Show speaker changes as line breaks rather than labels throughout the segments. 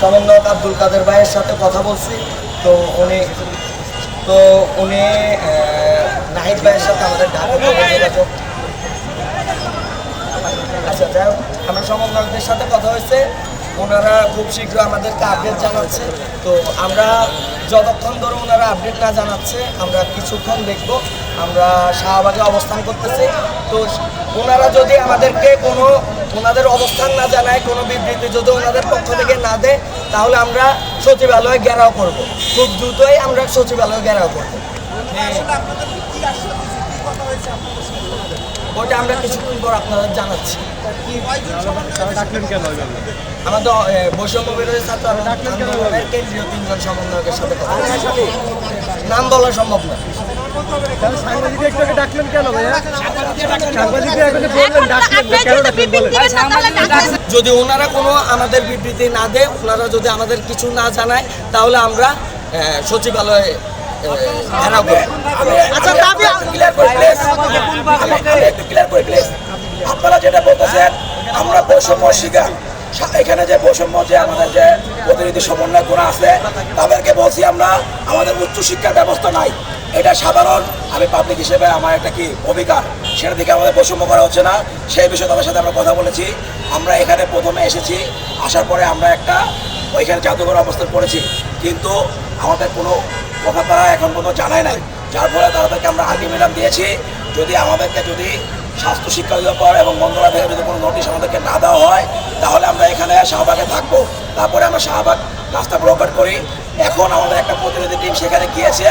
সমন্বয়ক আব্দুল কাদের ভাইয়ের সাথে কথা বলছি। তো উনি তো উনি নাহিদ ভাইয়ের সাথে আমাদের ঢাকা আচ্ছা যাই হোক, আমরা সমন্বয়কদের সাথে কথা হয়েছে। ওনারা খুব শীঘ্র আমাদেরকে আপডেট জানাচ্ছে। তো আমরা যতক্ষণ ধরে ওনারা আপডেট না জানাচ্ছে, আমরা কিছুক্ষণ দেখব। আমরা শাহবাগে অবস্থান করতেছি। তো ওনারা যদি আমাদেরকে কোনো ওনাদের অবস্থান না জানায়, কোনো বিবৃতি যদি ওনাদের পক্ষ থেকে না দেয়, তাহলে আমরা সচিবালয়ে ঘেরাও করব। খুব দ্রুতই আমরা সচিবালয়ে ঘেরাও করব। ওটা আমরা কিছুক্ষণ পর আপনাদের জানাচ্ছি। আমাদের বৈষম্য বিরোধী ছাত্র আন্দোলনের কেন্দ্রীয় তিনজন সমন্বয়কের সাথে কথা নাম বলা সম্ভব না।
বলেন?
যদি ওনারা কোনো আমাদের বিবৃতি না দেয় ওনারা যদি আমাদের কিছু না জানায় তাহলে আমরা সচিবালয়ে
আচ্ছা আপনারা যেটা বলতেছেন আমরা বৈষম্য শিকার এখানে যে বৈষম্য যে আমাদের যে প্রতিনিধি সমন্বয় করা আছে তাদেরকে বলছি আমরা, আমাদের উচ্চশিক্ষার ব্যবস্থা নাই। এটা সাধারণ, আমি পাবলিক হিসেবে আমার একটা কি অধিকার? সেটা দিকে আমাদের বৈষম্য করা হচ্ছে না। সেই বিষয়ে তাদের সাথে আমরা কথা বলেছি। আমরা এখানে প্রথমে এসেছি, আসার পরে আমরা একটা ওইখানে জাদুঘর অবস্থান করেছি। কিন্তু আমাদের কোনো কথা তারা এখন পর্যন্ত জানায় নাই। যার ফলে তাদেরকে আমরা আলটিমেটাম দিয়েছি, যদি আমাদেরকে যদি স্বাস্থ্য শিক্ষা অধিদপ্তর এবং মন্ত্রণালয় থেকে যদি কোনো নোটিশ আমাদেরকে না দেওয়া হয়, তাহলে শাহবাগে থাকব। তারপরে আমরা শাহবাগ রাস্তা ব্লকেট করি। এখন আমাদের একটা প্রতিনিধি টিম সেখানে গিয়েছে।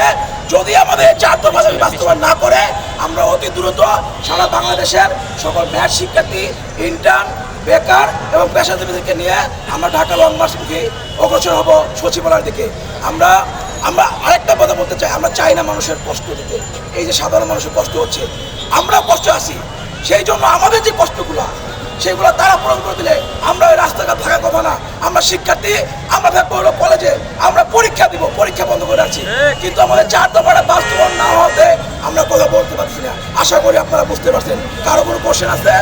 যদি আমাদের দফা দাবি বাস্তবায়ন না করে, আমরা অতি দ্রুত সারা বাংলাদেশের সকল ম্যাথ শিক্ষার্থী ইন্টার্ন বেকার এবং পেশাজীবীদেরকে নিয়ে আমরা ঢাকা লং মার্চ মুখে অগ্রসর হব সচিবালয়ের দিকে। আমরা আমরা আরেকটা কথা বলতে চাই। আমরা চাই না মানুষের কষ্ট দিতে। এই যে সাধারণ মানুষের কষ্ট হচ্ছে। আমরা কষ্ট আছি। সেই জন্য আমাদের যে কষ্টগুলো, সেগুলো তারা পূরণ করে দিলে আমরা ওই না আমরা শিক্ষার্থী আমরা থাকব কলেজে আমরা পরীক্ষা দিব পরীক্ষা বন্ধ করে রাখছি। কিন্তু আমাদের চার দফাটা বাস্তবায়ন না হতে আমরা কথা বলতে পারছি না। আশা করি আপনারা বুঝতে পারছেন। কারও কোনো কোশ্চেন আছে?